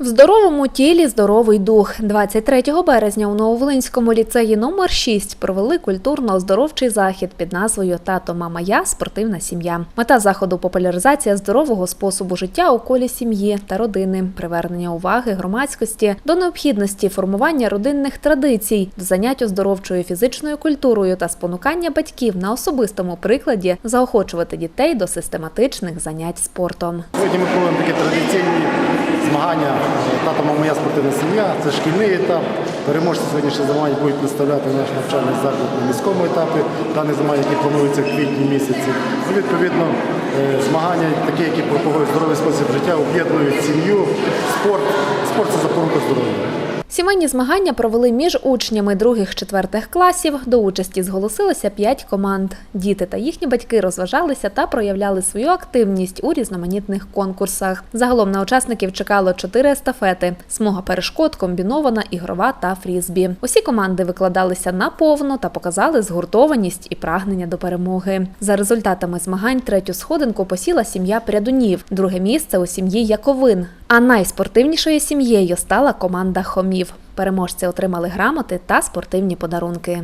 В здоровому тілі здоровий дух. 23 березня у Нововолинському ліцеї номер 6 провели культурно-оздоровчий захід під назвою Тато, мама, я спортивна сім'я. Мета заходу популяризація здорового способу життя у колі сім'ї та родини, привернення уваги громадськості до необхідності формування родинних традицій, занять оздоровчою фізичною культурою та спонукання батьків на особистому прикладі заохочувати дітей до систематичних занять спортом. Сьогодні ми проводимо такі традиційні змагання тато мама моя спортивна сім'я. Це шкільний етап. Переможці сьогоднішніх змагань будуть представляти наш навчальний заклад на міському етапі. Дані змагання, які плануються в квітні місяці. І, відповідно, е, змагання, такі, які пропагують здоровий спосіб життя, об'єднують сім'ю, спорт. Спорт це запорука здоров'я. Сімейні змагання провели між учнями других-четвертих класів. До участі зголосилося п'ять команд. Діти та їхні батьки розважалися та проявляли свою активність у різноманітних конкурсах. Загалом на учасників чекало чотири естафети: смуга перешкод, комбінована, ігрова та фрізбі. Усі команди викладалися наповно та показали згуртованість і прагнення до перемоги. За результатами змагань третю сходинку посіла сім'я Прядунів, друге місце у сім'ї Яковин. А найспортивнішою сім'єю стала команда Хомів. Переможці отримали грамоти та спортивні подарунки.